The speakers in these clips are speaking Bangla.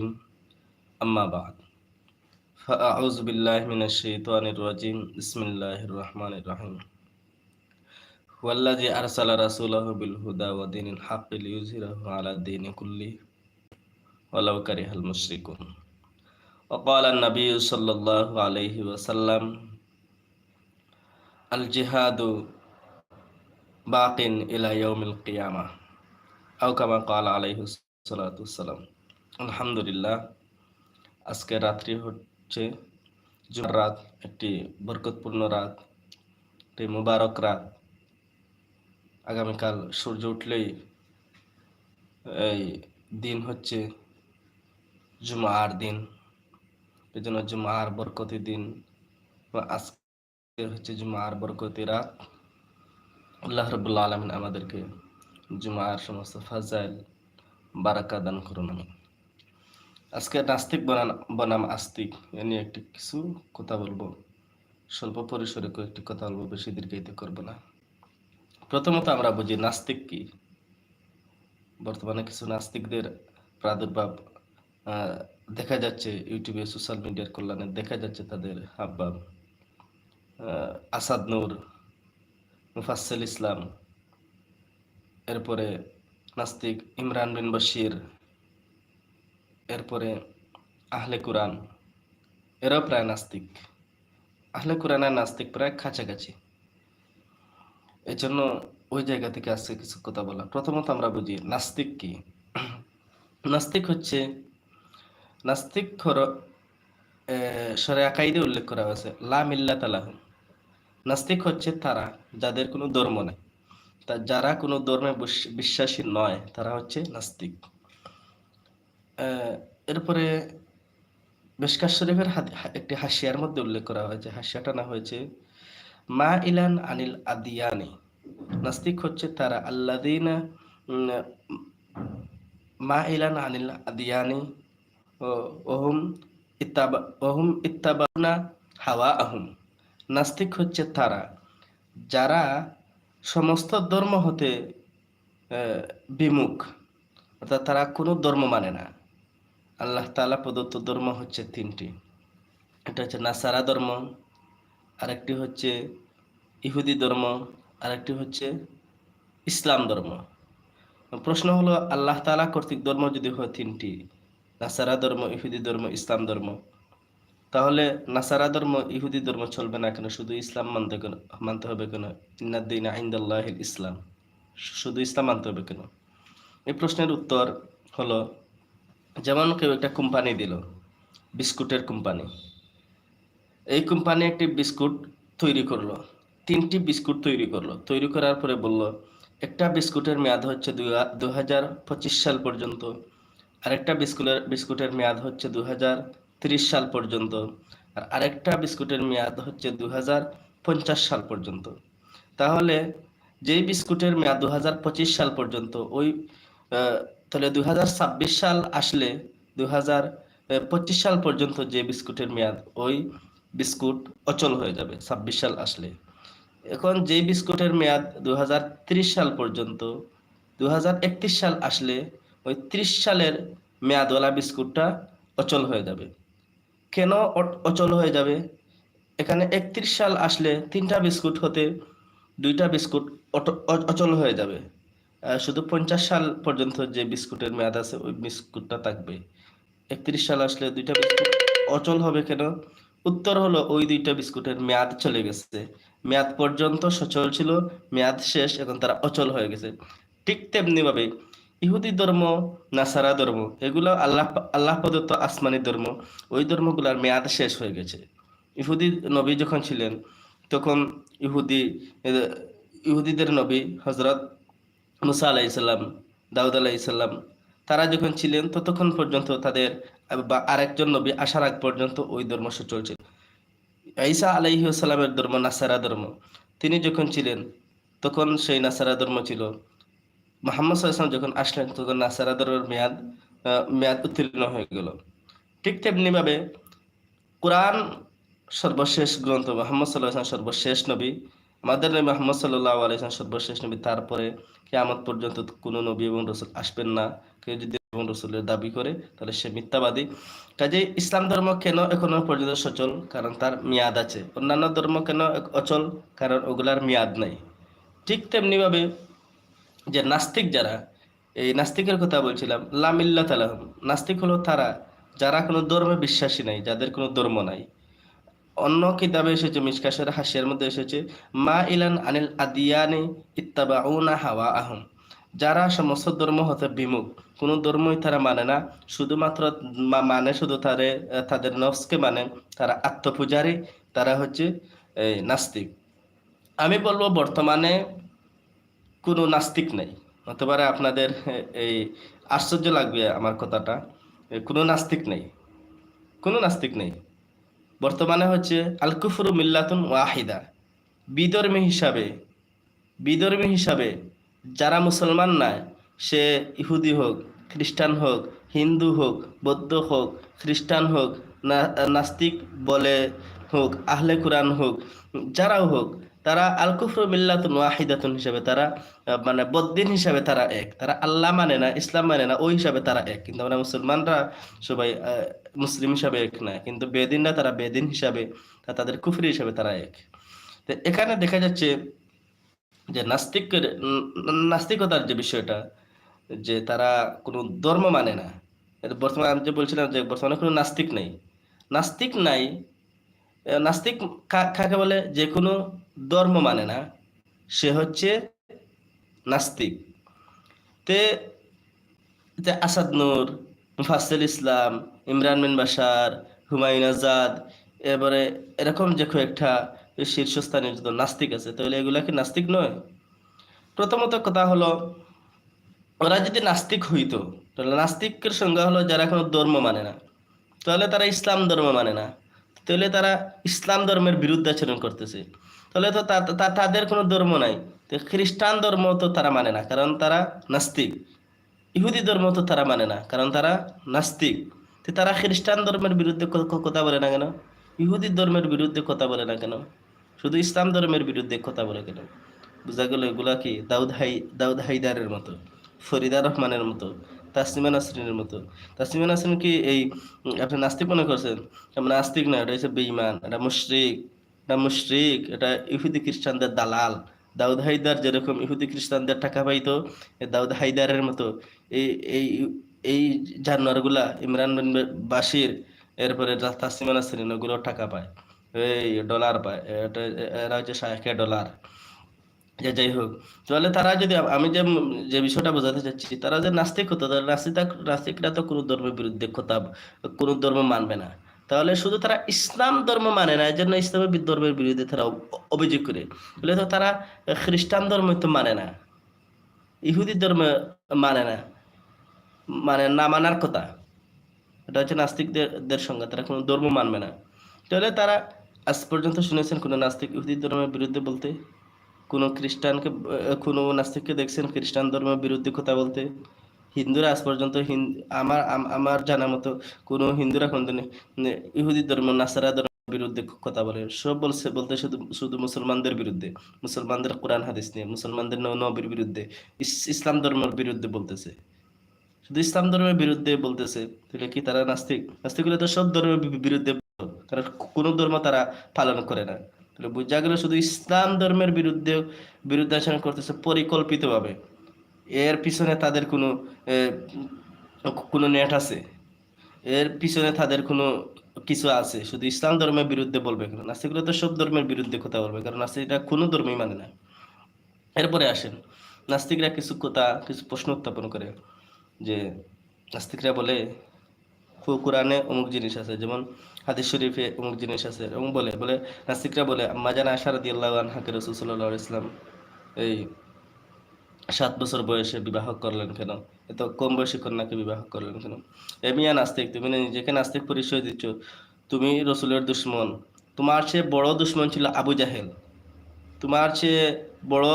أما بعد فأعوذ بالله من الشيطان الرجيم. بسم الله الرحمن الرحيم. هو الذي أرسل رسوله بالهدى ودين الحق ليظهره على الدين كله ولو كره المشركون. وقال النبي صلى الله عليه وسلم الجهاد باق إلى يوم القيامة أو كما قال عليه الصلاة والسلام. আলহামদুলিল্লাহ, আজকে রাত্রি হচ্ছে জুমার রাত, একটি বরকতপূর্ণ রাত, একটি মুবারক রাত। আগামীকাল সূর্য উঠলেই এই দিন হচ্ছে জুমার দিন। এই জন্য জুমার বরকতি দিন আজকে হচ্ছে জুমার বরকতি রাত। আল্লাহ রবুল্লা আলমিন আমাদেরকে জুমার সমস্ত ফাজাইল বারাকা দান করুন আমি আজকে নাস্তিক বনাম বনাম আস্তিক এ নিয়ে একটি কিছু কথা বলব। স্বল্প পরিসরে কয়েকটি কথা বলব, বেশি দীর্ঘায়িত করব না। প্রথমত আমরা বুঝি নাস্তিক কি। বর্তমানে কিছু নাস্তিকদের প্রাদুর্ভাব দেখা যাচ্ছে ইউটিউবে, সোশ্যাল মিডিয়ার কল্যাণে দেখা যাচ্ছে তাদের হাবভাব। আসাদ নূর মুফাসেল ইসলাম, এরপরে নাস্তিক ইমরান বিন বশির এরপরে আহলে কোরআন এরাও প্রায় নাস্তিক। আহলে কোরআন আর নাস্তিক প্রায় কাছাকাছি এই জন্য ওই জায়গা থেকে আসছে কিছু কথা বলা। প্রথমত আমরা বুঝি, নাস্তিক কি? নাস্তিক হচ্ছে, নাস্তিক খর সরে আকাইদে উল্লেখ করা হয়েছে, লা মিল্লা তালাহ নাস্তিক হচ্ছে তারা যাদের কোনো ধর্ম নেই। তা যারা কোনো ধর্মে বিশ্বাসী নয়, তারা হচ্ছে নাস্তিক। এরপরে বেশকার শরীফের একটি হাসিয়ার মধ্যে উল্লেখ করা হয়েছে হাসিয়াটা না হয়েছে, মা ইলান আনিল আদিয়ানি নাস্তিক হচ্ছে তারা আল্লাদিন মা ইলান আনিল আদিয়ানি ওহুম ইত্তাবা, ওহম ইত্তাবানা হাওয়া আহুম নাস্তিক হচ্ছে তারা, যারা সমস্ত ধর্ম হতে বিমুখ, অর্থাৎ তারা কোনো ধর্ম মানে না। আল্লাহ তালা প্রদত্ত ধর্ম হচ্ছে তিনটি। এটা হচ্ছে নাসারা ধর্ম, আরেকটি হচ্ছে ইহুদি ধর্ম, আরেকটি হচ্ছে ইসলাম ধর্ম। প্রশ্ন হলো, আল্লাহ তালা কর্তৃক ধর্ম যদি হয় তিনটি, নাসারা ধর্ম, ইহুদি ধর্ম, ইসলাম ধর্ম। তাহলে নাসারা ধর্ম, ইহুদি ধর্ম চলবে না কেন? শুধু ইসলাম মানতে কেন, মানতে হবে কেন? ইন্নাদ্দিন আইন্দাল্লাহ ইসলাম। শুধু ইসলাম মানতে হবে কেন? এই প্রশ্নের উত্তর হলো যেমন কেউ একটা কোম্পানি দিল, বিস্কুটের কোম্পানি এই কোম্পানি একটি বিস্কুট তৈরি করল, তিনটি বিস্কুট তৈরি করল। তৈরি করার পরে বলল, একটা বিস্কুটের মেয়াদ হচ্ছে দু হাজার পঁচিশ সাল পর্যন্ত আরেকটা বিস্কুটের বিস্কুটের মেয়াদ হচ্ছে দু হাজার তিরিশ সাল পর্যন্ত, আর আরেকটা বিস্কুটের মেয়াদ হচ্ছে দু হাজার পঞ্চাশ সাল পর্যন্ত। তাহলে যেই বিস্কুটের মেয়াদ দু হাজার পঁচিশ সাল পর্যন্ত, ওই তাহলে দু হাজার ছাব্বিশ সাল আসলে দু হাজার পঁচিশ সাল পর্যন্ত যে বিস্কুটের মেয়াদ, ওই বিস্কুট অচল হয়ে যাবে, ছাব্বিশ সাল আসলে। এখন যে বিস্কুটের মেয়াদ দু সাল পর্যন্ত দু হাজার একত্রিশ সাল আসলে ওই ত্রিশ সালের মেয়াদওয়ালা বিস্কুটটা অচল হয়ে যাবে। কেন অচল হয়ে যাবে? এখানে একত্রিশ সাল আসলে তিনটা বিস্কুট হতে দুইটা বিস্কুট অচল হয়ে যাবে। শুধু পঞ্চাশ সাল পর্যন্ত যে বিস্কুটের মেয়াদ আছে, ওই বিস্কুটটা থাকবে। একত্রিশ সাল আসলে দুইটা বিস্কুট অচল হবে কেন? উত্তর হলো ওই দুইটা বিস্কুটের মেয়াদ চলে গেছে। মেয়াদ পর্যন্ত সচল ছিল, মেয়াদ শেষ, এখন তারা অচল হয়ে গেছে। ঠিক তেমনি ভাবে ইহুদি ধর্ম, নাসারা ধর্ম, এগুলো আল্লাহ আল্লাহ প্রদত্ত আসমানি ধর্ম, ওই ধর্মগুলোর মেয়াদ শেষ হয়ে গেছে। ইহুদি নবী যখন ছিলেন, তখন ইহুদি ইহুদিদের নবী হজরত মুসা আলাইসাল্লাম দাউদ আলাইসাল্লাম তারা যখন ছিলেন ততক্ষণ পর্যন্ত তাদের বা আরেকজন নবী আসার আগ পর্যন্ত ওই ধর্ম চলছিল ঈসা আলাইসাল্লামের ধর্ম নাসারা ধর্ম। তিনি যখন ছিলেন তখন সেই নাসারা ধর্ম ছিল। মোহাম্মদ সাল্লাম যখন আসলেন তখন নাসারা ধর্মের মেয়াদ মেয়াদ উত্তীর্ণ হয়ে গেল। ঠিক তেমনিভাবে কোরআন সর্বশেষ গ্রন্থ মোহাম্মদ সাল্লাহ সর্বশেষ নবী আমাদের নবী মোহাম্মদ সাল্লাহ আলাইসলাম সর্বশেষ নবী, তারপরে কে কেয়ামত পর্যন্ত কোনো নবী এবং রসুল আসবেন না। কেউ যদি এবং রসুলের দাবি করে, তাহলে সে মিথ্যাবাদী। কাজে ইসলাম ধর্ম কেন এখনও পর্যন্ত সচল? কারণ তার মেয়াদ আছে। অন্যান্য ধর্ম কেন অচল? কারণ ওগুলার মেয়াদ নাই। ঠিক তেমনিভাবে যে নাস্তিক যারা, এই নাস্তিকের কথা বলছিলাম লামিল্লা তালাহম নাস্তিক হলো তারা, যারা কোনো ধর্মে বিশ্বাসী নাই, যাদের কোনো ধর্ম নাই। অন্য কিতাবে এসেছে, মিসকাশের হাসিয়ার মধ্যে এসেছে, মা ইলান আনিল আদিয়ানি ইত্তাবাউনা হাওয়া আহম যারা সমস্ত ধর্ম হতে বিমুখ, কোনো ধর্মই তারা মানে না। শুধুমাত্র মানে শুধু তারে, তাদের নফসকে মানে তারা আত্মপূজারী, তারা হচ্ছে এই নাস্তিক। আমি বলব বর্তমানে কোনো নাস্তিক নেই। হতে পারে আপনাদের এই আশ্চর্য লাগবে আমার কথাটা কোনো নাস্তিক নেই। কোনো নাস্তিক নেই। বর্তমানে হচ্ছে আলকুফরু মিল্লাতুন ওয়াহিদা। বিধর্মী হিসাবে বিধর্মী হিসাবে যারা মুসলমান নয় সে ইহুদি হোক, খ্রিস্টান হোক, হিন্দু হোক, বৌদ্ধ হোক, খ্রিস্টান হোক নাস্তিক বলে হোক, আহলে কোরআন হোক, যারাও হোক তারা আল কুফরু ওয়াহিদাতুন হিসাবে তারা মানে বদ্দিন হিসাবে তারা এক। তারা আল্লাহ মানে না, ইসলাম মানে না ওই হিসাবে তারা এক। কিন্তু আমরা মুসলমানরা সবাই মুসলিম হিসাবে এক না, কিন্তু বেদিনরা তারা বেদিন হিসাবে তাদের কুফরি হিসাবে তারা এক। তো এখানে দেখা যাচ্ছে যে নাস্তিকের নাস্তিকতার যে বিষয়টা, যে তারা কোনো ধর্ম মানে না। বর্তমানে আমি যে বলছিলাম যে বর্তমানে কোনো নাস্তিক নেই। নাস্তিক নাই নাস্তিক কাকে বলে? যে কোনো ধর্ম মানে না, সে হচ্ছে নাস্তিক। তে আসাদ নূর মুফাসিল ইসলাম, ইমরান বিন বাশার, হুমায়ুন আজাদ এবারে এরকম যে কয়েকটা শীর্ষস্থানীয় যত নাস্তিক আছে, তাহলে এগুলা কি নাস্তিক নয়? প্রথমত কথা হলো, ওরা যদি নাস্তিক হইতো, তাহলে নাস্তিকের সংজ্ঞা হলো যারা কোনো ধর্ম মানে না। তাহলে তারা ইসলাম ধর্ম মানে না। তাহলে তারা ইসলাম ধর্মের বিরুদ্ধে আচরণ করতেছে। তাহলে তো তাদের কোনো ধর্ম নাই। তো খ্রিস্টান ধর্ম তো তারা মানে না, কারণ তারা নাস্তিক। ইহুদি ধর্ম তো তারা মানে না, কারণ তারা নাস্তিক। তো তারা খ্রিস্টান ধর্মের বিরুদ্ধে কথা বলে না কেন? ইহুদি ধর্মের বিরুদ্ধে কথা বলে না কেন? শুধু ইসলাম ধর্মের বিরুদ্ধে কথা বলে কেন? বোঝা গেল এগুলা কি দাউদ হাই দাউদ হাইদারের মতো, ফরিদা রহমানের মতো তাসলিমা নাসরিনের মতো? তাসলিমা নাসরিন কি এই, আপনি নাস্তিক মনে করছেন? নাস্তিক না, এটা হচ্ছে বেঈমান, এটা মুশরিক। এটা মুশরিক, এটা ইহুদি খ্রিস্টানদের দালাল। দাউদ হাইদার যেরকম ইহুদি খ্রিস্টানদের টাকা পাইতো দাউদ হাইদারের মতো। এই এই এই জানোয়ারগুলা ইমরান বিন বাশির, এরপরে তা- তাসলিমা নাসরিন, ওগুলো টাকা পায়। এই ডলার পায়, এটা, এরা হচ্ছে শায়খে ডলার। যে যাই হোক, তাহলে তারা যদি, আমি যে যে বিষয়টা বোঝাতে চাচ্ছি, তারা যে নাস্তিক হতো, তাহলে নাস্তিকরা নাস্তিকরা তো কোনো ধর্মের বিরুদ্ধে কথা, কোনো ধর্ম মানবে না। তাহলে শুধু তারা ইসলাম ধর্ম মানে না এই জন্য ইসলামের ধর্মের বিরুদ্ধে তারা অভিযোগ করে। বলে তো তারা খ্রিস্টান ধর্ম তো মানে না, ইহুদি ধর্ম মানে না মানে না মানার কথা। এটা হচ্ছে নাস্তিকদের সঙ্গে তারা কোনো ধর্ম মানবে না। তাহলে তারা আজ পর্যন্ত শুনেছেন কোনো নাস্তিক ইহুদি ধর্মের বিরুদ্ধে বলতে? কোনো খ্রিস্টানকে, কোনো নাস্তিককে দেখছেন খ্রিস্টান ধর্মের বিরুদ্ধে কথা বলতে? হিন্দুরা আজ পর্যন্ত আমার আমার জানা মতো কোনো হিন্দুরা কোনদিন ইহুদি ধর্ম, নাসারা ধর্মের বিরুদ্ধে কথা বলে সব বলছে, বলতে শুধু শুধু মুসলমানদের বিরুদ্ধে। মুসলমানদের কোরআন, হাদিস নিয়ে, মুসলমানদের নবীর বিরুদ্ধে ইসলাম ধর্মের বিরুদ্ধে বলতেছে। শুধু ইসলাম ধর্মের বিরুদ্ধে বলতেছে, তাহলে কি তারা নাস্তিক? নাস্তিক হলে তো সব ধর্মের বিরুদ্ধে। কারণ কোনো ধর্ম তারা পালন করে না। তাহলে বোঝা গেল শুধু ইসলাম ধর্মের বিরুদ্ধে বিরুদ্ধে আচরণ করতেছে পরিকল্পিতভাবে। এর পিছনে তাদের কোনো কোনো নেট আছে। এর পিছনে তাদের কোনো কিছু আছে। শুধু ইসলাম ধর্মের বিরুদ্ধে বলবে কেন? নাস্তিকরা তো সব ধর্মের বিরুদ্ধে কথা বলবে, কারণ নাস্তিকরা কোনো ধর্মই মানে না। এরপরে আসেন, নাস্তিকরা কিছু কথা, কিছু প্রশ্ন উত্থাপন করে, যে নাস্তিকরা বলে কোরআনে অমুক জিনিস আছে, যেমন হাদিস শরীফে অমুক জিনিস আছে, এবং বলে বলে, নাস্তিকরা বলে, আম্মা জানা আশা রাদি আল্লাহ আনহাকে রসুল সাল্লাহ ইসলাম এই সাত বছর বয়সে বিবাহ করলেন কেন? এত কম বয়সী কন্যাকে বিবাহ করলেন কেন? এমিয়া নাস্তিক, তুমি নিজেকে নাস্তিক পরিচয় দিচ্ছ, তুমি রসুলের দুশ্মন। তোমার চেয়ে বড় দুশ্মন ছিল আবু জাহেল। তোমার চেয়ে বড়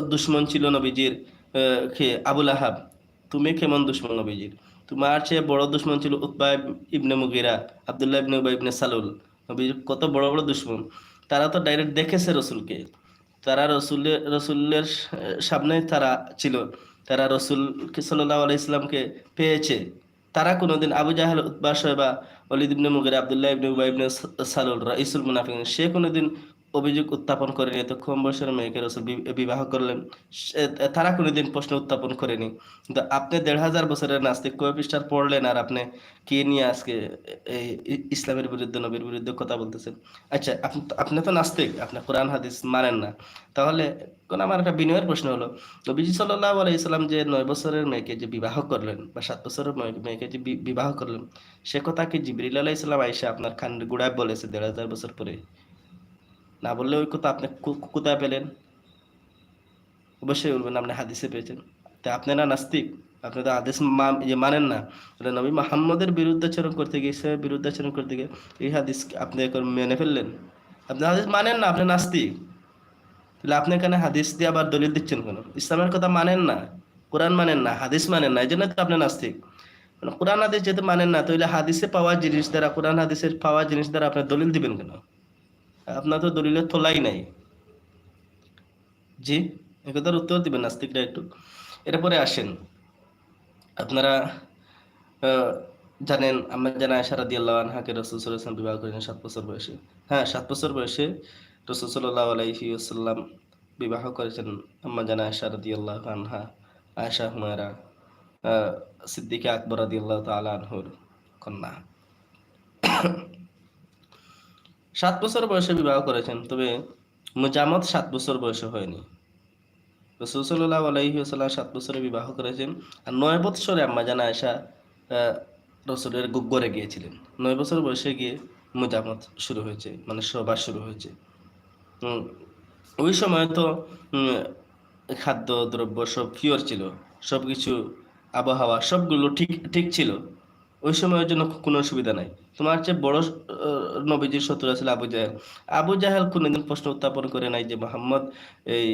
দুশ্মন ছিল নবীজির খে আবুল আহাব তুমি কেমন দুশ্মন নবীজির? তোমার চেয়ে বড় দুশ্মন ছিল ইব- ইবনে মুগিরা, আবদুল্লাহ ইবনে উবাই ইবনে সালুল। নবীজির কত বড় বড় দুশ্মন। তারা তো ডাইরেক্ট দেখেছে রসুলকে। তারা রসুলের রসুলের সামনে তারা ছিল। তারা রসুল সাল্লাহ আলাই ইসলামকে পেয়েছে। তারা কোনোদিন আবু জাহাল উৎবা বা অলিদ ইবনে মুগের, আবদুল্লাহ ইবনে উবাই ইবনে সালুল, রাইসুল মুনাফিক সে কোনোদিন অভিযোগ উত্থাপন করেনি। এত কম বয়সের মেয়েকে রসুল বিবাহ করলেন। তারা কোনোদিন প্রশ্ন উত্থাপন করেনি। কিন্তু আপনি দেড় হাজার বছরের নাস্তিক কয় পৃষ্ঠার পড়লেন আর আপনি কে নিয়ে আজকে এই ইসলামের বিরুদ্ধে, নবীর বিরুদ্ধে কথা বলতেছেন? আচ্ছা আপনি তো নাস্তিক, আপনি কোরআন, হাদিস মানেন না। তাহলে কোন আমার একটা বিনয়ের প্রশ্ন হলো, নবীজি সাল্লাহ আলাই ইসলাম যে নয় বছরের মেয়েকে যে বিবাহ করলেন বা সাত বছরের মেয়েকে যে বিবাহ করলেন, সে কথা কি জিবরিল আলাহ ইসলাম আইসা আপনার খান গুড়ায় বলেছে দেড় হাজার বছর পরে? না বললে ওই কথা আপনি কোথায় পেলেন? অবশ্যই বলবেন, আপনি হাদিসে পেয়েছেন। তা আপনি না নাস্তিক? আপনি তো আদেশ ইয়ে মানেন না। তাহলে নবী মাহমদের বিরুদ্ধাচরণ করতে গিয়ে সে বিরুদ্ধাচরণ করতে গিয়ে এই হাদিস আপনি এখন মেনে ফেললেন? আপনি হাদিস মানেন না, আপনি নাস্তিক। তাহলে আপনি এখানে হাদিস দিয়ে আবার দলিল দিচ্ছেন কেন? ইসলামের কথা মানেন না, কোরআন মানেন না, হাদিস মানেন না এই জন্য তো আপনি নাস্তিক। মানে কোরআন হাদিস যেহেতু মানেন না, তাহলে হাদিসে পাওয়া জিনিস দ্বারা, কোরআন হাদিসের পাওয়া জিনিস দ্বারা আপনি দলিল দিবেন কেন? আপনার তো দলিলের তোলাই নাই। জি একথার উত্তর দিবেন নাস্তিকরা একটু। এরপরে আসেন। আপনারা জানেন আমরা জানা আশারা দিয়ে আল্লাহ আনহাকে রসুল সাল্লাম বিবাহ করেন সাত বছর বয়সে। হ্যাঁ সাত বছর বয়সে রসুল সাল্লাহ আলাইহি আসাল্লাম বিবাহ করেছেন আম্মা জানা আশারা দিয়ে আল্লাহ আনহা আয়সা হুমায়রা সিদ্দিকে আকবর আদি আল্লাহ তালা আনহুর কন্যা। সাত বছর বয়সে বিবাহ করেছেন, তবে মুজামত সাত বছর বয়সে হয়নি। রসুল্লাহ আলাইসাল্লাম সাত বছরে বিবাহ করেছেন আর নয় বৎসরে আম্মা জানা আয়সা রসুলের গুগ্গরে গিয়েছিলেন। নয় বছর বয়সে গিয়ে মুজামত শুরু হয়েছে মানে সবার শুরু হয়েছে। ওই সময় তো খাদ্য, দ্রব্য সব ফিওর ছিল সব কিছু আবহাওয়া সবগুলো ঠিক ঠিক ছিল। ওই সময়ের জন্য কোনো অসুবিধা নাই। তোমার চেয়ে বড় নবীজির শত্রু ছিল আবু জাহেল। আবু জাহেল কোনোদিন প্রশ্ন উত্থাপন করে নাই যে মোহাম্মদ এই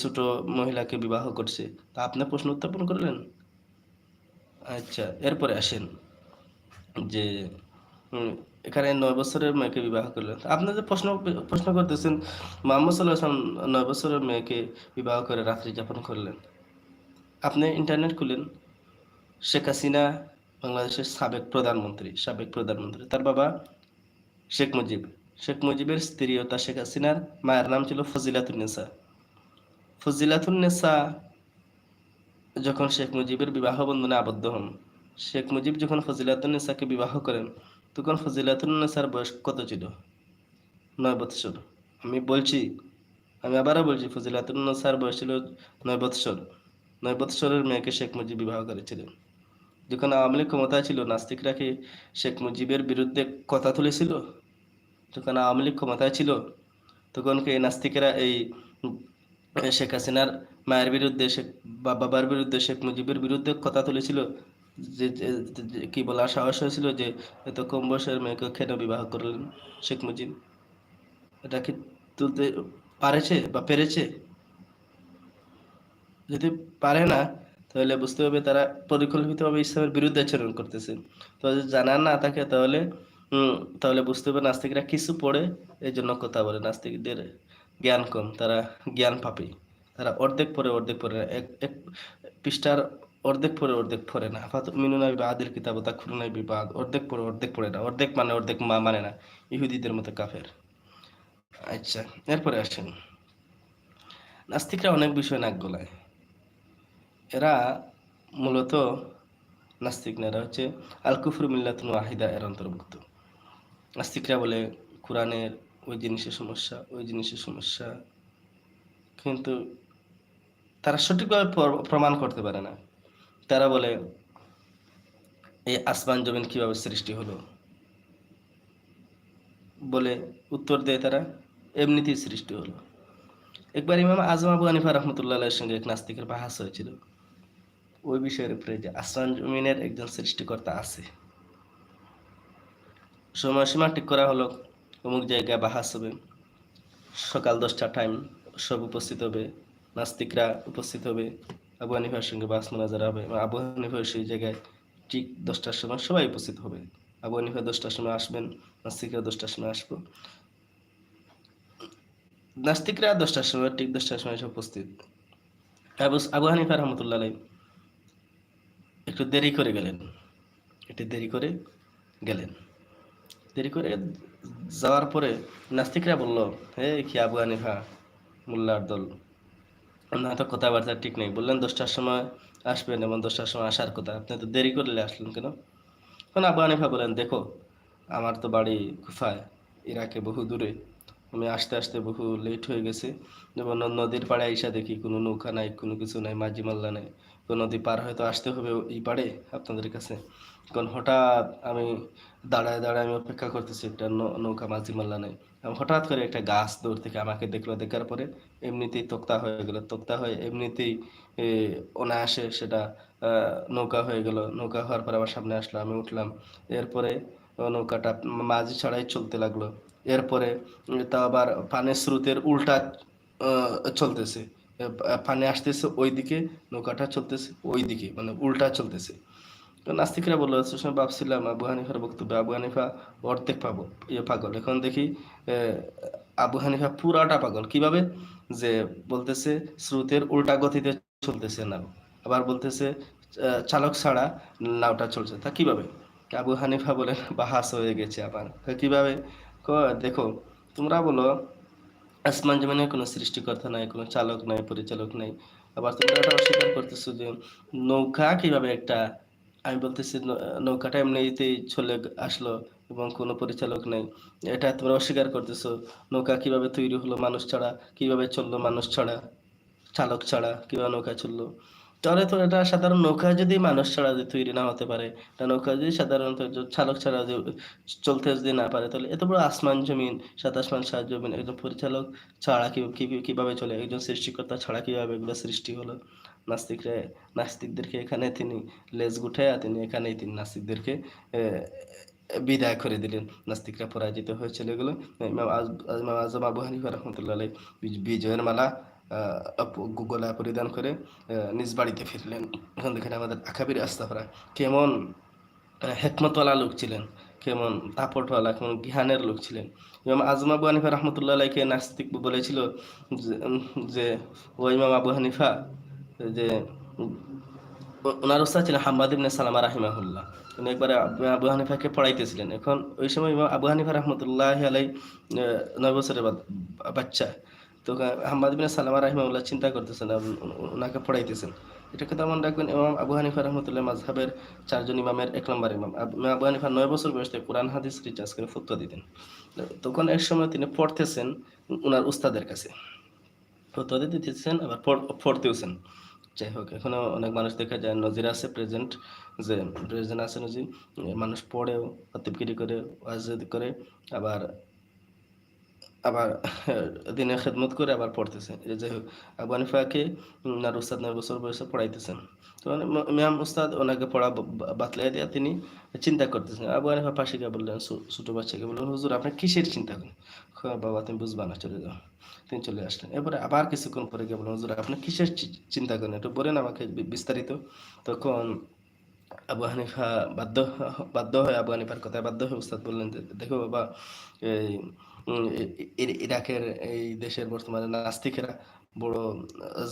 ছোট মহিলাকে বিবাহ করছে। তা আপনি প্রশ্ন উত্থাপন করলেন? আচ্ছা এরপরে আসেন যে এখানে নয় বছরের মেয়েকে বিবাহ করলেন। আপনি যে প্রশ্ন প্রশ্ন করতেছেন, মোহাম্মদ সাল্লাহ নয় বছরের মেয়েকে বিবাহ করে রাত্রি যাপন করলেন। আপনি ইন্টারনেট খুলেন, শেখ হাসিনা বাংলাদেশের সাবেক প্রধানমন্ত্রী সাবেক প্রধানমন্ত্রী। তার বাবা শেখ মুজিব। শেখ মুজিবের স্ত্রী ও শেখ হাসিনার মায়ের নাম ছিল ফজিলাতুন্নেসা ফজিলাতুন্নেসা যখন শেখ মুজিবের বিবাহ বন্ধনে আবদ্ধ হন, শেখ মুজিব যখন ফজিলাতুন্নেসাকে বিবাহ করেন, তখন ফজিলাতুন্নেসার বয়স কত ছিল? নয় বৎসর। আমি বলছি, আমি আবারও বলছি ফজিলাতুন্নেসার বয়স ছিল নয় বৎসর। নয় বৎসরের মেয়েকে শেখ মুজিব বিবাহ করেছিলেন। যখন আওয়ামী লীগ ক্ষমতায় ছিল, নাস্তিকরা কি শেখ মুজিবের বিরুদ্ধে কথা তুলেছিল? যখন আওয়ামী লীগ ক্ষমতায় ছিল, তখন কি নাস্তিকেরা এই শেখ হাসিনার মায়ের বিরুদ্ধে, শেখ বা বাবার বিরুদ্ধে, শেখ মুজিবের বিরুদ্ধে কথা তুলেছিল? যে কি বলা সাহস হয়েছিল যে এত কম বয়সের মেয়েকে কেন বিবাহ করলেন শেখ মুজিব? এটা কি তুলতে পারেছে বা পেরেছে? যদি পারে না তাহলে বুঝতে হবে তারা পরিকল্পিতভাবে ইসলামের বিরুদ্ধে আচরণ করতেছে। তো যদি জানা না থাকে তাহলে তাহলে বুঝতে হবে নাস্তিকরা কিছু পড়ে এই জন্য কথা বলে। নাস্তিকদের জ্ঞান কম, তারা জ্ঞান পাপি। তারা অর্ধেক পরে অর্ধেক পরে না। এক এক পৃষ্ঠার অর্ধেক পরে অর্ধেক পড়ে না। আফাত মিনুনা আদিল কিতাব তা খুরুনাই বিবাদ। অর্ধেক পরে অর্ধেক পড়ে না। অর্ধেক মানে অর্ধেক মা মানে না। ইহুদিদের মতো কাফের। আচ্ছা এরপরে আসেন। নাস্তিকরা অনেক বিষয় নাক গলায়। এরা মূলত নাস্তিক না এরা হচ্ছে আল কুফর মিল্লাতুন ওয়াহিদা এর অন্তর্ভুক্ত। নাস্তিকরা বলে কোরআনের ওই জিনিসের সমস্যা, ওই জিনিসের সমস্যা। কিন্তু তারা সঠিকভাবে প্রমাণ করতে পারে না। তারা বলে, এই আসমান জমিন কীভাবে সৃষ্টি হলো? বলে উত্তর দেয় তারা, এমনিতেই সৃষ্টি হলো। একবার ইমাম আজম আবু আনিফা রহমতুল্লাহ সঙ্গে এক নাস্তিকের বাহাস হয়েছিল। ওই বিষয়ের উপরে যে আসমান জমিনের একজন সৃষ্টিকর্তা আছে। সময়সীমা ঠিক করা হলো অমুক জায়গায় বাহাস হবে। সকাল দশটা টাইম সব উপস্থিত হবে, নাস্তিকরা উপস্থিত হবে, আবু হানিফার সঙ্গে বাস মোনাজারা হবে এবং আবু হানিফার সেই জায়গায় ঠিক দশটার সময় সবাই উপস্থিত হবে। আবু হানিফা দশটার সময় আসবেন, নাস্তিকরা দশটার সময় আসব। নাস্তিকরা দশটার সময়, ঠিক দশটার সময় উপস্থিত। আবু আবু হানিফা রহমতুল্লাহ একটু দেরি করে গেলেন। একটু দেরি করে গেলেন। দেরি করে যাওয়ার পরে নাস্তিকরা বলল, হে কি আবু হানিফা, মোল্লার দল? না, তো কথাবার্তা ঠিক নেই। বললেন, দশটার সময় আসবেন এবং দশটার সময় আসার কথা। আপনি তো দেরি করলে আসলেন কেন? তখন আবু হানিফা বলেন, দেখো, আমার তো বাড়ি কুফায়, ইরাকে বহু দূরে। আমি আসতে আসতে বহু লেট হয়ে গেছে যেমন নদীর পাড়ে আইসা দেখি কোনো নৌকা নাই, কোনো কিছু নাই, মাঝি মাল্লা নাই। তো নদী পার হয়তো আসতে হবে এই পাড়ে আপনাদের কাছে। কারণ হঠাৎ আমি দাঁড়ায় দাঁড়ায় আমি অপেক্ষা করতেছি একটা নৌকা মাঝি মাল্লা নাই। হঠাৎ করে একটা গাছ দূর থেকে আমাকে দেখল, দেখার পরে এমনিতেই তোক্তা হয়ে গেল। তোক্তা হয়ে এমনিতেই অনায়াসে সেটা নৌকা হয়ে গেল। নৌকা হওয়ার পরে আমার সামনে আসলো, আমি উঠলাম। এরপরে নৌকাটা মাঝি ছাড়াই চলতে লাগল। এরপরে তা আবার পানের স্রোতের উল্টা চলতেছে। পানি আসতেছে ওই দিকে নৌকাটা চলতেছে ওই দিকে মানে উল্টা চলতেছে। তো নাস্তিকরা বলল ভাবছিলাম, আবু হানিফার বক্তব্য, আবু হানিফা অর্ধেক পাবো ইয়ে পাগল। এখন দেখি আবু হানিফা পুরাটা পাগল। কীভাবে? যে বলতেছে, স্রোতের উল্টা গতিতে চলতেছে নাও। আবার বলতেছে চালক ছাড়া নাওটা চলছে। তা কীভাবে? আবু হানিফা বলেন বাহাস হয়ে গেছে আবার তা কীভাবে? দেখো, তোমরা বলো আসমান জমিনের কোনো সৃষ্টিকর্তা নাই, কোনো চালক নাই, পরিচালক নাই। আবার তোমরা এটা অস্বীকার করতেছো যে নৌকা কীভাবে একটা, আমি বলতেছি নৌকাটা এমনিতেই চলে আসলো এবং কোনো পরিচালক নেই। এটা তোমরা অস্বীকার করতেছো, নৌকা কীভাবে তৈরি হলো মানুষ ছাড়া, কীভাবে চলল মানুষ ছাড়া, চালক ছাড়া, কীভাবে নৌকা চলল। তাহলে তো এটা সাধারণ নৌকা যদি মানুষ ছাড়া যদি তৈরি না হতে পারে, এটা নৌকা যদি সাধারণত চালক ছাড়া চলতে যদি না পারে, তাহলে এত বড় আসমান জমিন সাত আসমান সাত জমিন, একজন পরিচালক ছাড়া কীভাবে চলে? একজন সৃষ্টিকর্তা ছাড়া কীভাবে এগুলো সৃষ্টি হলো? নাস্তিকরা, নাস্তিকদেরকে এখানে তিনি লেজ গুঠাইয়া তিনি এখানেই তিনি নাস্তিকদেরকে বিদায় করে দিলেন। নাস্তিকরা পরাজিত হয়েছিল এগুলো। ইমাম আজ- আজম আবু হানিফা রহমতুল্লাহ বিজয়ের মালা গলায় পরিধান করে নিজ বাড়িতে ফিরলেন। এখন দেখেন আমাদের আকাবির আস্তাফরা কেমন হেকমতওয়ালা লোক ছিলেন, কেমন দাপটওয়ালা কেমন জ্ঞানের লোক ছিলেন। ইমাম আজম আবু হানিফা রহমতুল্লাহ আলাইকে নাস্তিক বলেছিল যে- ও ইমাম আবু হানিফা, যে, ওনার উস্তাদ ছিলেন হাম্মাদ ইবনে সালামা রাহিমাহুল্লাহ। উনি একবার আব- হানিফাকে পড়াইতেছিলেন। এখন ওই সময় ইমাম আবু হানিফা রহমতুল্লাহ আলাই নয় বছরের বাচ্চা। তো হাম্মাদ ইবনে সালামা রাহিমাহুল্লাহ চিন্তা করতেছেন ওনাকে পড়াইতেছেন। এটা কথা মনে রাখবেন ইমাম আবু হানিফা রহমতুল্লাহ মাজহাবের চারজন ইমামের এক নম্বর ইমাম। আব- হানিফা নয় বছর বয়সে কোরআন, হাদিস রিচার্জ করে ফতোয়া দিতেন। তখন এক সময় তিনি পড়তেছেন ওনার উস্তাদের কাছে। ফতোয়া দিতেছেন, আবার পড়- পড়তেওছেন। যাই হোক, এখনও অনেক মানুষ দেখা যায়, নজির আছে প্রেজেন্ট, যে প্রেজেন্ট আছে নজির, মানুষ পড়েও অতিবগিরি করে ওয়াজ করে, আবার আবার দিনে খেদমত করে আবার পড়তেছে এই যাই হোক, আবু হানিফাকে আর উস্তাদ নয়, বছর বয়সে পড়াইতেছেন। তো মানে ম্যাম উস্তাদ, ওনাকে পড়া বাতলাই দেওয়া তিনি চিন্তা করতেছেন। আবু হানিফা পাশে গিয়ে বললেন ছোট বাচ্চাকে বললেন, হুজুর, আপনি কিসের চিন্তা করেন? বাবা, তুমি বুঝবা না, চলে যাও। তিনি চলে আসলেন। এরপরে আবার কিছুক্ষণ পরে গিয়ে বললেন, হুজুর, আপনি কিসের চিন্তা করেন? একটু বলেন আমাকে বিস্তারিত। তখন আবু হানিফা বাধ্য বাধ্য হয়ে, আবু হানিফার কথায় বাধ্য হয়ে উস্তাদ বললেন দেখো বাবা, এই ইরাকের এই দেশের বর্তমানে নাস্তিকেরা বড়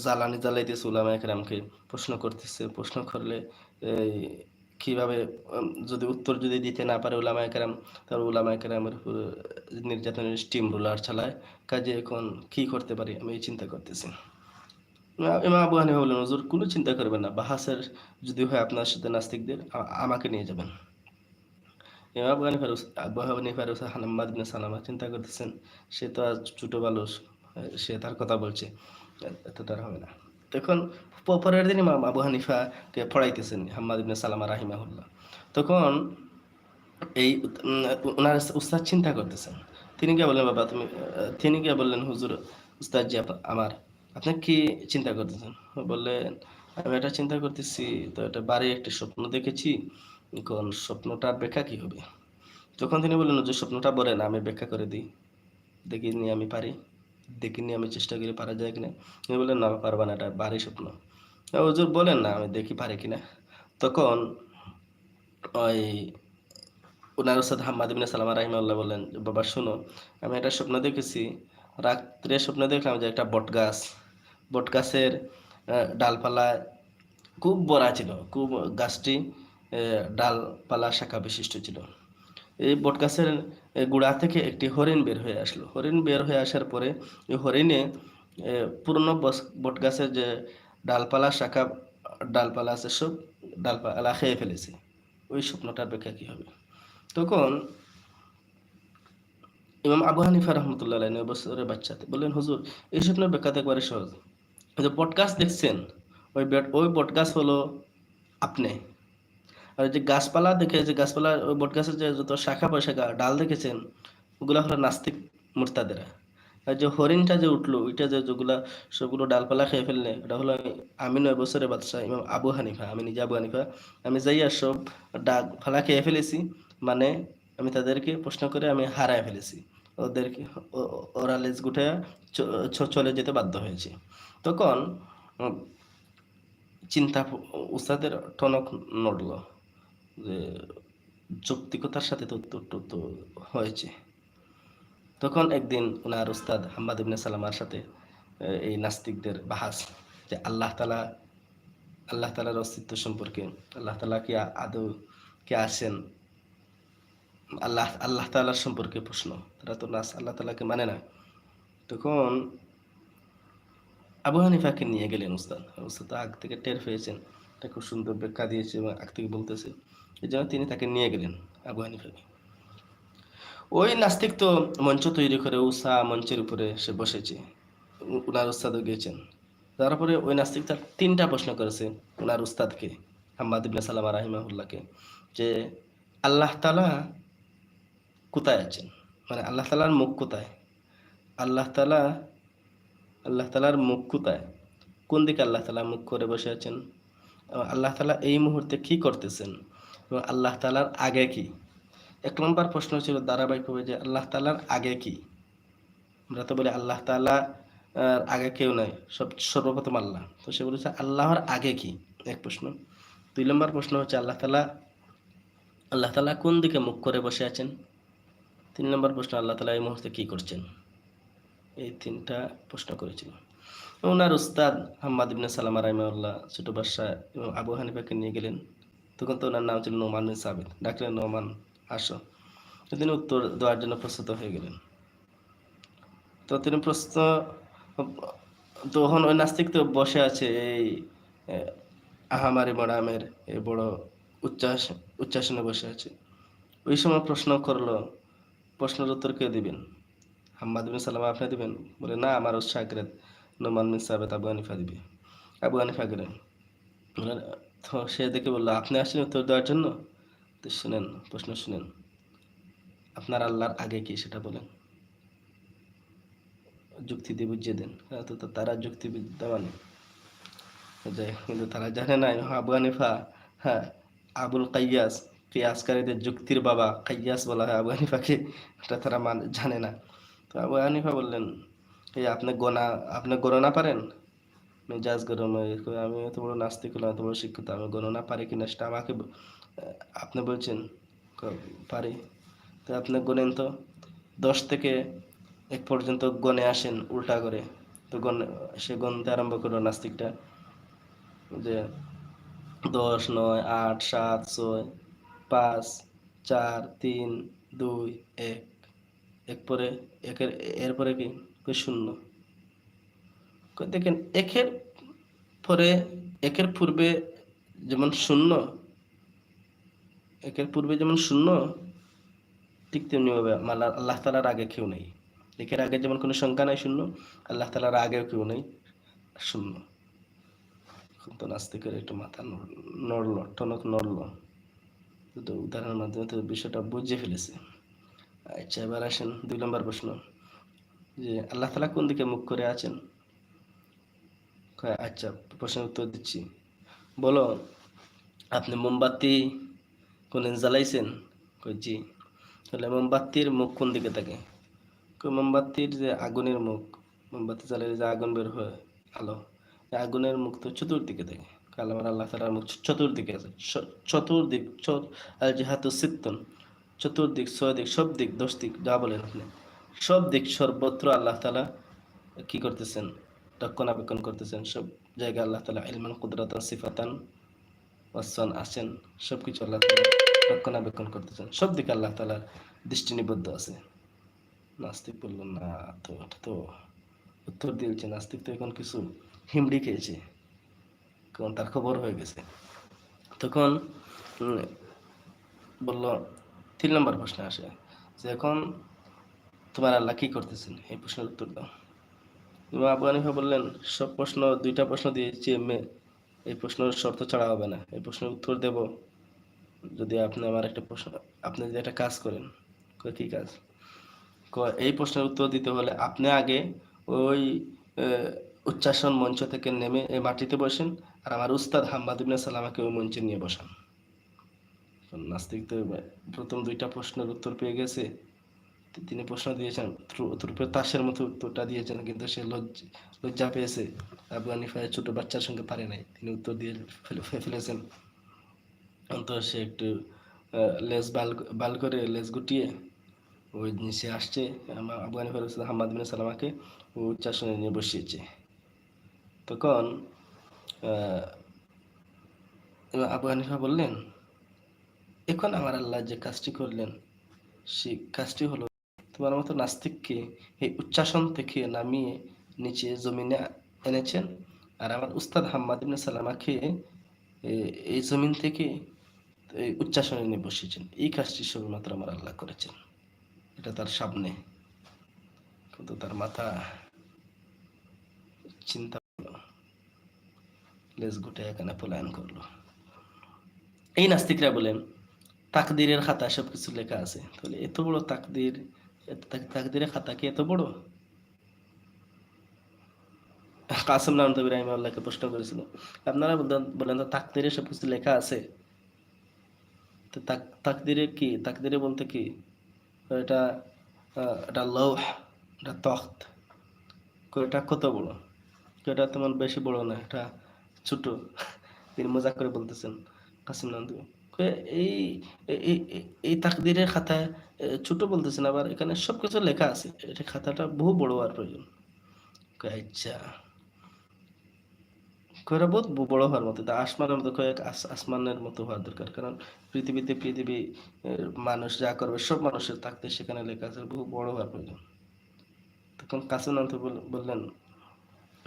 জ্বালানি জ্বালাইতেছে উলামা একরামকে প্রশ্ন করতেছে। প্রশ্ন করলে এই কীভাবে যদি উত্তর যদি দিতে না পারে উলামা একরাম তাহলে উলামা একরামের উপর নির্যাতনের স্টিম রোলার চালায়। কাজে এখন কি করতে পারি? আমি এই চিন্তা করতেছি। ইমা- আবু হানিফা বললেন হুজুর কোনো চিন্তা করবেন না। বাহাসের যদি হয় আপনার সাথে নাস্তিকদের আমাকে নিয়ে যাবেন। ইমাম আবু হানিফার আবু হানিফার হাম্মাদ ইবনে সালামা, চিন্তা করতেছেন, সে তো আজ ছোটো মানুষ সে তার কথা বলছে, এত তার হবে না। তখন পরের দিন ইমাম আবু হানিফাকে পড়াইতেছেন, হাম্মাদ ইবনে সালামা রাহিমাহুল্লাহ। তখন এই ওনার উস্তাদ চিন্তা করতেছেন, তিনি গিয়ে বললেন, বাবা তুমি, তিনি গিয়ে বললেন, হুজুর উস্তাদ জি আমার, আপনি কি চিন্তা করতেছেন? বললেন, আমি এটা চিন্তা করতেছি, তো এটা বাড়ি একটা স্বপ্ন দেখেছি কোন স্বপ্নটার ব্যাখ্যা কি হবে? তখন তিনি বললেন যে স্বপ্নটা বলেন আমি ব্যাখ্যা করে দিই। দেখি নি আমি পারি। দেখি নি আমি চেষ্টা করি পারা যায় কিনা। তিনি বললেন না পারবা না এটা ভারী স্বপ্ন। "আ, হুজুর বলেন না আমি দেখি পারি কিনা? তখন ওই ওনার উস্তাদ হাম্মাদ সালামা রাহিমাল্লাহ বললেন বাবা শোনো আমি একটা স্বপ্ন দেখেছি। রাত্রে স্বপ্ন দেখলাম যে একটা বট গাছ। বট গাছের ডালপালা খুব বড়া ছিল। খুব গাছটি ডালপালা শাখা বিশিষ্ট ছিল। এই বটগাছের গুড়া থেকে একটি হরিণ বের হয়ে আসলো। হরিণ বের হয়ে আসার পরে এই হরিণে পুরনো বটগাছের যে ডালপালা শাখা, ডালপালা আছে সব ডালপালা খেয়ে ফেলেছে। ওই স্বপ্নটার ব্যাখ্যা কী হবে? তখন ইমাম আবু হানিফা রহমতুল্লাহ নয় বছরের বাচ্চাতে বললেন, হুজুর, এই স্বপ্নের ব্যাখ্যাতে একবারে সহজ। যে পডকাস্ট দেখছেন, ওই ওই বটগাছ হলো আপনি। আর যে গাছপালা দেখে, যে গাছপালা, ওই বটগাছের যে যত শাখা প্রশাখা ডাল দেখেছেন? ওগুলা হলো নাস্তিক মুরতাদেরা। আর যে হরিণটা যে উঠল, ওইটা যে যেগুলা সবগুলো ডালপালা খেয়ে ফেললে, ওটা হলো আমি- নয় বছরের বাচ্চা ইমাম আবু হানিফা, আমি নিজে আবু হানিফা। আমি যাইয়া সব ডাক ফালা খেয়ে ফেলেছি মানে আমি তাদেরকে প্রশ্ন করে আমি হারায় ফেলেছি। ওদেরকে ওরা লেজ গুটে চলে যেতে বাধ্য হয়েছে। তখন চিন্তা, উস্তাদের টনক নড়ল। যৌক্তিকতার সাথে তো তো- তো- হয়েছে। তখন একদিন ওনার উস্তাদ হাম্মাদ ইবনে সালামার সাথে এই নাস্তিকদের বাহাস যে আল্লাহ তালা, আল্লাহ তালার অস্তিত্ব সম্পর্কে, আল্লাহ তালা কি আদৌ কে আছেন? আল্লাহ আল্লাহ তালার সম্পর্কে প্রশ্ন। তারা তো নাস, আল্লাহ তালাকে মানে না। তখন আবু হানিফাকে নিয়ে গেলেন উস্তাদ। উস্তাদ আগ থেকে টের পেয়েছেন। এটা খুব সুন্দর ব্যাখ্যা দিয়েছে এবং আগ থেকে বলতেছে। এই জন্য তিনি তাকে নিয়ে গেলেন আবু হানিফাকে ওই নাস্তিক তো মঞ্চ তৈরি করে, উষা মঞ্চের উপরে সে বসেছে, উনার উস্তাদও গিয়েছেন। তারপরে ওই নাস্তিক তার তিনটা প্রশ্ন করেছে উনার উস্তাদকে, হাম্মাদ ইবনে রাহিমাহুল্লাহকে, যে আল্লাহ তালা কোথায় আছেন? মানে আল্লাহ তালার মুখ কোথায়? আল্লাহ তালা আল্লাহ তালার মুখ কোথায়? কোন দিকে আল্লাহ তালা মুখ করে বসে আছেন? আল্লাহ তালা এই মুহূর্তে কি করতেছেন? এবং আল্লাহ তালার আগে কি? এক নম্বর প্রশ্ন ছিল ধারাবাহিকভাবে যে আল্লাহ তালার আগে কি? আমরা তো বলি আল্লাহ তালা আগে কেউ নাই, সব সর্বপ্রথম আল্লাহ। তো সে বলেছে আল্লাহর আগে কি? এক প্রশ্ন। দুই নম্বর প্রশ্ন হচ্ছে আল্লাহ তালা আল্লাহ তালা কোন দিকে মুখ করে বসে আছেন? তিন নম্বর প্রশ্ন, আল্লাহ তালা এই মুহূর্তে কী করছেন? এই তিনটা প্রশ্ন করেছিল। ওনার উস্তাদ হাম্মাদ ইবনে সালামা রাইমাউল্লাহ ছোট বাদশাহ এবং আবু হানিফাকে নিয়ে গেলেন। তখন তো ওনার নাম ছিল নোমান সাবিত। ডাকলেন, নোমান, আসো। তিনি উত্তর দেওয়ার জন্য প্রস্তুত হয়ে গেলেন। তো তিনি প্রশ্ন তখন ওই নাস্তিক তো বসে আছে এই আহামারি মরামের এই বড় উচ্চাস উচ্চাসনে বসে আছে। ওই সময় প্রশ্ন করল, প্রশ্নের উত্তর কে দিবেন? হাম্মাদ বিন সালামা, আপনি দিবেন? বলে, না, আমার উৎসাহগ্রেদ নোমান বিন সাবেত আবু হানিফা দিবে। আবু হানিফা গেলেন। তো সে দেখে বলল আপনি আসছেন উত্তর দেওয়ার জন্য? তো শুনেন প্রশ্ন শুনেন আপনার আল্লাহর আগে কি সেটা বলেন? যুক্তি দিয়ে বুঝিয়ে দেন হ্যাঁ, তো তারা যুক্তি বিদ্যমান যাই কিন্তু তারা জানে না আবু হ্যাঁ আবুল কাইয়াস কিয়াসকারীদের যুক্তির বাবা কাইয়াস বলা হয় আবু এটা তারা মান জানে না। তো আবু হানিফা বললেন এই আপনি গোনা আপনি গণনা পারেন? গরম হয়ে গেছে। আমি বড় নাস্তিক হলাম বড় শিক্ষিত। আমি গণনা পারি কিনা সেটা আমাকে আপনি বলছেন। পারি। তো আপনি গণেন তো। দশ থেকে এক পর্যন্ত গণে আসেন উল্টা করে। তো গণ সে গণতে আরম্ভ করল নাস্তিকটা। যে দশ, নয়, আট, সাত, ছয়, পাঁচ, চার, তিন, দুই, এক। এক পরে একের এরপরে কি? শূন্য? দেখেন, একের পরে একের পূর্বে যেমন শূন্য, একের পূর্বে যেমন শূন্য, ঠিক তেমনিভাবে আল্লাহ আল্লাহ তালার আগে কেউ নেই। একের আগে যেমন কোনো সংখ্যা নাই শূন্য, আল্লাহ তালার আগেও কেউ নেই শূন্য। এখন তো নাস্তিকের একটু মাথা নড়- নড়লো, টনক নড়লো। দুটো উদাহরণের মাধ্যমে তো বিষয়টা বুঝে ফেলেছে। আচ্ছা এবার আসেন দুই নম্বর প্রশ্ন। যে আল্লাহ তালা কোন দিকে মুখ করে আছেন? কয়, আচ্ছা প্রশ্নের উত্তর দিচ্ছি। বলো আপনি মোমবাতি কোনদিন জ্বালাইছেন? জি। তাহলে মোমবাতির মুখ কোন দিকে থাকে? মোমবাতির যে আগুনের মুখ মোমবাতি জ্বালালে যে আগুন বের হয় আলো আগুনের মুখ তো চতুর্দিকে থাকে। কাল আমার আল্লাহ তালার মুখ চতুর্দিকে আছে। চতুর্দিক চত আল জিহাতু সিত্তন চতুর্দিক ছয় দিক সব দিক দশ দিক যা বলেন আপনি সব দিক সর্বত্র আল্লাহ তালা কি করতেছেন? রক্ষণাবেক্ষণ করতেছেন, সব জায়গা আল্লাহ তালা ইলমান, কুদরাতান, সিফাতান ওয়াসান আছেন সব কিছু আল্লাহ তালা রক্ষণাবেক্ষণ করতেছেন। সব দিকে আল্লাহ তালার দৃষ্টি নিবদ্ধ আছে নাস্তিক বলল না, তো এটা তো উত্তর দিয়েছে নাস্তিক তো এখন কিছু হিমড়ি খেয়েছে, কারণ তার খবর হয়ে গেছে। তখন বলল, তিন নম্বর প্রশ্ন আসে, যে এখন তোমার আল্লাহ কি করতেছেন? এই প্রশ্নের উত্তর দাও। ইমাম আবু হানিফা বললেন, সব প্রশ্ন, দুইটা প্রশ্ন দিয়েছি এমএ এই প্রশ্নের শর্ত ছাড়া হবে না। এই প্রশ্নের উত্তর দেব যদি আপনি আমার একটা প্রশ্ন, আপনি যদি একটা কাজ করেন। কি কাজ? এই প্রশ্নের উত্তর দিতে হলে আপনি আগে ওই উচ্চাসন মঞ্চ থেকে নেমে এই মাটিতে বসেন আর আমার উস্তাদ হাম্মাদ সালামাকে ওই মঞ্চে নিয়ে বসান। নাস্তিক তো প্রথম দুইটা প্রশ্নের উত্তর পেয়ে গেছে। তিনি প্রশ্ন দিয়েছেন তাসের মতো উত্তরটা দিয়েছেন, কিন্তু সে লজ্জা লজ্জা পেয়েছে। হানিফা ছোট বাচ্চার সঙ্গে পারে নাই। তিনি উত্তর দিয়ে ফেলে ফেলেছেন। তো সে একটু লেজ বাল বাল করে লেজ গুটিয়ে ওই নিচে আসছে আবু রসুল হাম্মাদ বিন সালামাকে ওই উচ্চাসনে নিয়ে বসিয়েছে। তখন আবু বললেন, এখন আমার আল্লাহ যে কাজটি করলেন, সেই কাজটি হলো তোমার মতো নাস্তিককে এই উচ্চাসন থেকে নামিয়ে নিচে জমিনে এনেছেন। আর আমার উস্তাদ হাম্মাদ সালামাকে এই জমিন থেকে উচ্চাসনে নিয়ে বসিয়েছেন। এই কাজটি শুধুমাত্র আমার আল্লাহ করেছেন। এটা তার সামনে। কিন্তু তার মাথা চিন্তা করল। লেজ গুটে এখানে পলায়ন করল। এই নাস্তিকরা বলেন, তাকদিরের খাতা সব কিছু লেখা আছে। তাহলে এত বড় তাকদির এত তাক- তাকদিরের খাতা কি এত বড় কাসম নাম তবির আল্লাহকে প্রশ্ন করেছিল আপনারা বলেন তো তাকদিরে সব কিছু লেখা আছে তো তাক- তাকদিরে কি তাকদিরে বলতে কি এটা এটা লৌহ এটা তখ্ত এটা কত বড় এটা তেমন বেশি বড় না এটা ছোট তিনি মজা করে বলতেছেন কাসিম নান্দু এই এই- তাকদিরের খাতায় এ, ছোট বলতেছেন আবার এখানে সব কিছু লেখা আছে। এটা খাতাটা বহু বড় হওয়ার প্রয়োজন। আচ্ছা। কয়টা বহুত বড় হওয়ার মতো। আসমানের মতো কয়েক আস- আসমানের মতো হওয়ার দরকার। কারণ পৃথিবীতে পৃথিবী মানুষ যা করবে সব মানুষের থাকতে সেখানে লেখা আছে। বহু বড় হওয়ার প্রয়োজন। তখন কাসুনান্ত বললেন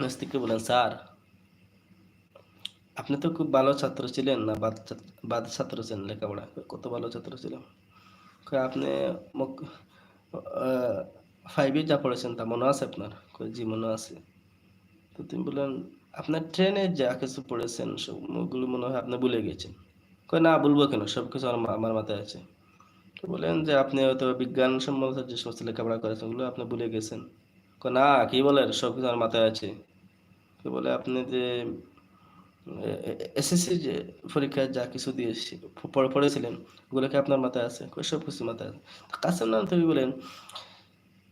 নাস্তিককে বললেন স্যার আপনি তো খুব ভালো ছাত্র ছিলেন না, বাদ ছাত্র- ছিলেন লেখাপড়া। কত ভালো ছাত্র ছিলেন আপনি ফাইভে যা পড়েছেন তা মনে আছে আপনার? জি মনে আছে। তো তুমি বললেন, আপনার ট্রেনে যা কিছু পড়েছেন, সবগুলো মনে হয় আপনি ভুলে গেছেন। কই না বলব কেন? সব কিছু আমার আমার মাথায় আছে। তো বলেন যে আপনি হয়তো বিজ্ঞান সম্বন্ধে যে সমস্ত লেখাপড়া করেছেন, ওগুলো আপনি ভুলে গেছেন। কই না, কী বলেন? সব কিছু আমার মাথায় আছে। তো বলে আপনি যে এসএসসি যে পরীক্ষায় যা কিছু দিয়ে পড়ে, পড়েছিলেন, ওগুলো কি আপনার মাথায় আছে? সব কিছু মাথায় আছে। কাসেম নাম তুমি বলেন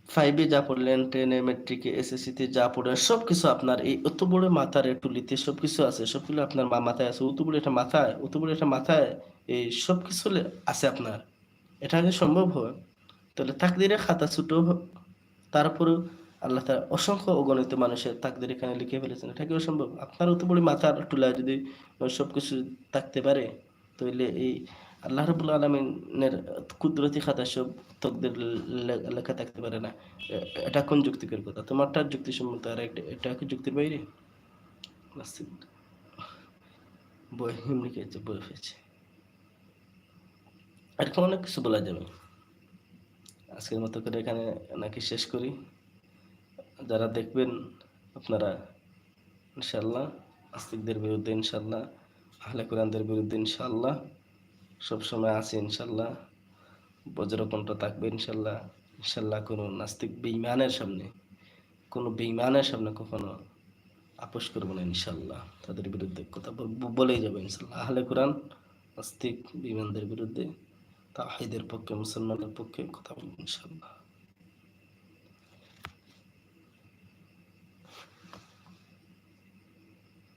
ফাইভে যা পড়লেন টেনে মেট্রিকে এসএসসিতে যা পড়লেন, সব কিছু আপনার এই অত বড় মাথার টুলিতে সব কিছু আছে সবগুলো আপনার মাথায় আছে, অত বড় একটা মাথায়, অত বড় একটা মাথায় এই সব কিছু আছে আপনার। এটা যদি সম্ভব হয়, তাহলে তাকদিরে খাতা ছোট তারপরেও আল্লাহ তার অসংখ্য অগণিত মানুষের তাকদের এখানে লিখে ফেলেছেন। এটা কি অসম্ভব? আপনার অত বড় মাথার টুলায় যদি সব কিছু থাকতে পারে, তাহলে এই আল্লাহ রবুল আলমিনের কুদরতি খাতা সব তকদের লেখা থাকতে পারে না। এটা কোন যুক্তিকর কথা? তোমারটা যুক্তিসম্মত আর একটা, এটা কি যুক্তির বাইরে? বই হিম লিখেছে বই ফেছে এরকম অনেক কিছু বলা যাবে। আজকের মতো করে এখানে নাকি শেষ করি। যারা দেখবেন আপনারা ইনশাল্লাহ আস্তিকদের বিরুদ্ধে ইনশাল্লাহ আহলে কোরআনদের বিরুদ্ধে ইনশাল্লাহ সবসময় আছে ইনশাল্লাহ বজ্রকণ্ঠ থাকবে ইনশাল্লাহ ইনশাল্লাহ কোনো নাস্তিক বেইমানের সামনে, কোনো বেঈমানের সামনে কখনো আপোষ করব না ইনশাল্লাহ তাদের বিরুদ্ধে কথা বল- বলেই যাবে ইনশাল্লাহ আহলে কোরআন নাস্তিক বেঈমানদের বিরুদ্ধে তাহিদের পক্ষে মুসলমানের পক্ষে কথা বলব ইনশাল্লাহ